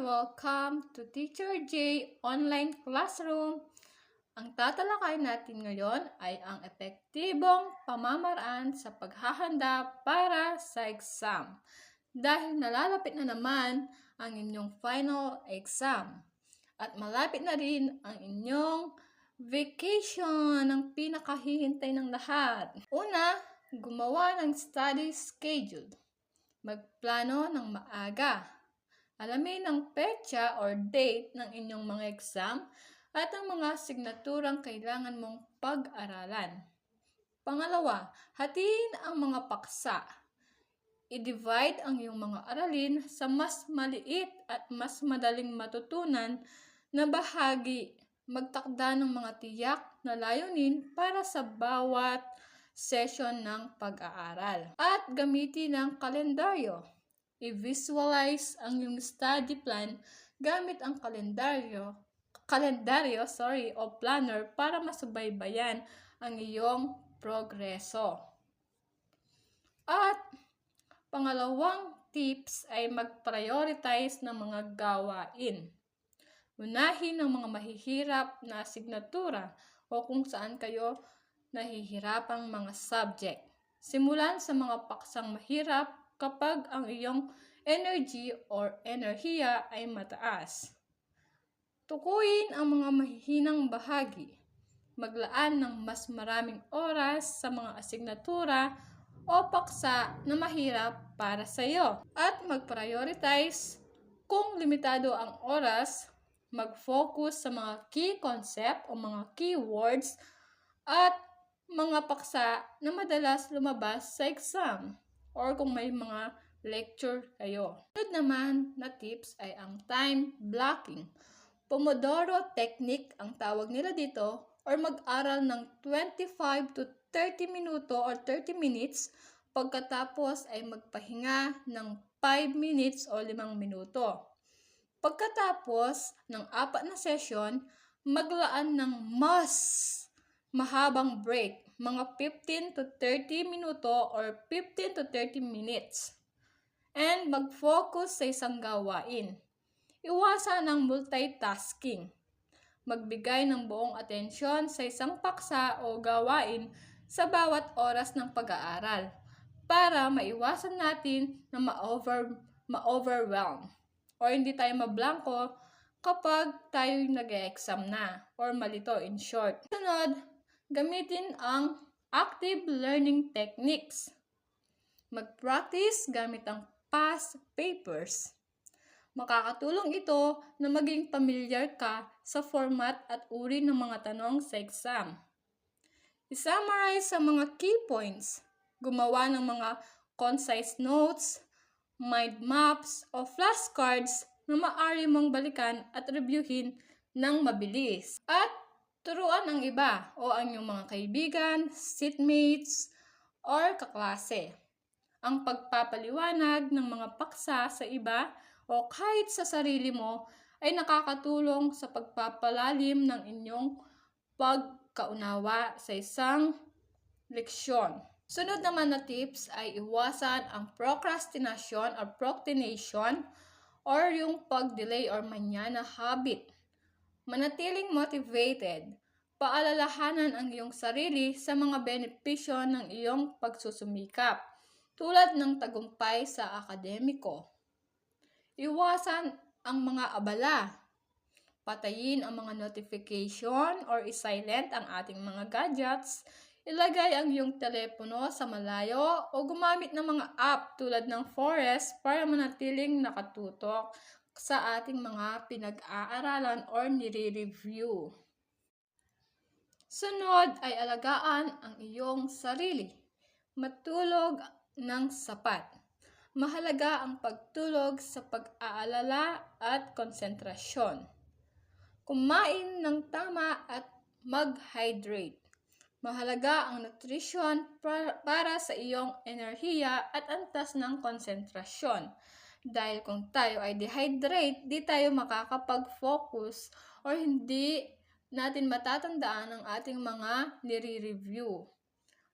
welcome to Teacher J Online Classroom. Ang tatalakay natin ngayon ay ang epektibong pamamaraan sa paghahanda para sa exam. Dahil nalalapit na naman ang inyong final exam. At malapit na rin ang inyong vacation ang pinakahihintay ng lahat. Una, gumawa ng study schedule. Magplano ng maaga. Alamin ang petsa or date ng inyong mga exam at ang mga signaturang kailangan mong pag-aralan. Pangalawa, hatiin ang mga paksa. I-divide ang iyong mga aralin sa mas maliit at mas madaling matutunan na bahagi. Magtakda ng mga tiyak na layunin para sa bawat session ng pag-aaral. At gamitin ang kalendaryo. I-visualize ang iyong study plan gamit ang kalendaryo kalendaryo, sorry, o planner para masubaybayan ang iyong progreso. At pangalawang tips ay mag-prioritize ng mga gawain. Unahin ang mga mahihirap na asignatura o kung saan kayo nahihirapang mga subject. Simulan sa mga paksang mahirap kapag ang iyong energy or enerhiya ay mataas. Tukuyin ang mga mahihinang bahagi. Maglaan ng mas maraming oras sa mga asignatura o paksa na mahirap para sa iyo. At mag-prioritize kung limitado ang oras, mag-focus sa mga key concept o mga keywords at mga paksa na madalas lumabas sa exam or kung may mga lecture kayo. Sunod naman na tips ay ang time blocking Pomodoro technique ang tawag nila dito or mag-aral ng 25 to 30 minuto or 30 minutes pagkatapos ay magpahinga ng 5 minutes o 5 minuto. Pagkatapos ng apat na session, maglaan ng mas mahabang break, mga 15 to 30 minuto or 15 to 30 minutes. And mag-focus sa isang gawain. Iwasan ang multitasking. Magbigay ng buong atensyon sa isang paksa o gawain sa bawat oras ng pag-aaral para maiwasan natin na ma-over, ma-overwhelm or hindi tayo mablangko kapag tayo nag-exam na or malito in short. Sunod, gamitin ang active learning techniques. Mag-practice gamit ang past papers Makakatulong ito na maging pamilyar ka sa format at uri ng mga tanong sa exam. I-summarize sa mga key points, gumawa ng mga concise notes, mind maps o flashcards na maaari mong balikan at reviewin ng mabilis. At turuan ang iba o ang iyong mga kaibigan, seatmates, or kaklase. Ang pagpapaliwanag ng mga paksa sa iba o kahit sa sarili mo ay nakakatulong sa pagpapalalim ng inyong pagkaunawa sa isang leksyon. Sunod naman na tips ay iwasan ang procrastination or procrastination or yung pag-delay or manya na habit. Manatiling motivated. Paalalahanan ang iyong sarili sa mga benepisyo ng iyong pagsusumikap tulad ng tagumpay sa akademiko. Iwasan ang mga abala. Patayin ang mga notification or isilent ang ating mga gadgets. Ilagay ang iyong telepono sa malayo o gumamit ng mga app tulad ng Forest para manatiling nakatutok sa ating mga pinag-aaralan or nire-review. Sunod ay alagaan ang iyong sarili. Matulog ng sapat. Mahalaga ang pagtulog sa pag-aalala at konsentrasyon. Kumain ng tama at mag-hydrate. Mahalaga ang nutrition para sa iyong enerhiya at antas ng konsentrasyon. Dahil kung tayo ay dehydrate, di tayo makakapag-focus or hindi natin matatandaan ang ating mga nire-review.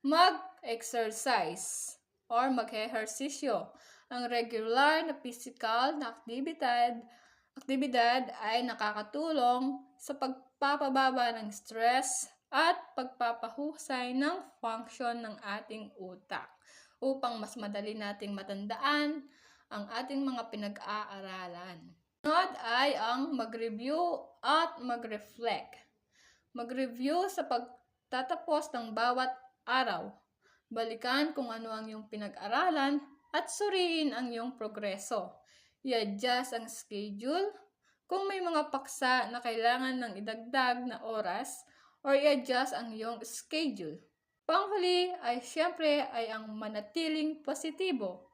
Mag-exercise or mag-ehersisyo. Ang regular na physical na aktibidad aktibidad ay nakakatulong sa pagpapababa ng stress at pagpapahusay ng function ng ating utak upang mas madali nating matandaan ang ating mga pinag-aaralan. Sunod ay ang mag-review at mag-reflect. Mag-review sa pagtatapos ng bawat araw. Balikan kung ano ang iyong pinag-aralan at suriin ang iyong progreso. I-adjust ang schedule kung may mga paksa na kailangan ng idagdag na oras or i-adjust ang iyong schedule. Panghuli ay siyempre ay ang manatiling positibo,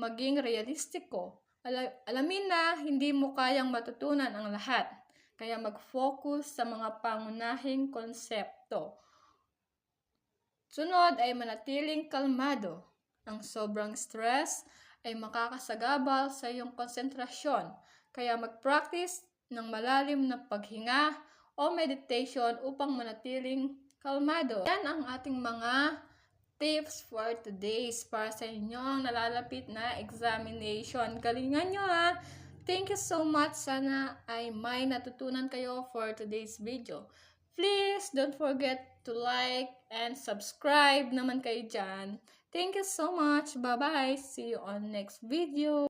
maging realistiko. Ala- alamin na hindi mo kayang matutunan ang lahat, kaya mag-focus sa mga pangunahing konsepto. Sunod ay manatiling kalmado. Ang sobrang stress ay makakasagabal sa iyong konsentrasyon, kaya mag-practice ng malalim na paghinga o meditation upang manatiling kalmado. Yan ang ating mga tips for today's para sa inyong nalalapit na examination. Galingan nyo ha! Thank you so much. Sana ay may natutunan kayo for today's video. Please don't forget to like and subscribe naman kayo dyan. Thank you so much. Bye-bye. See you on next video.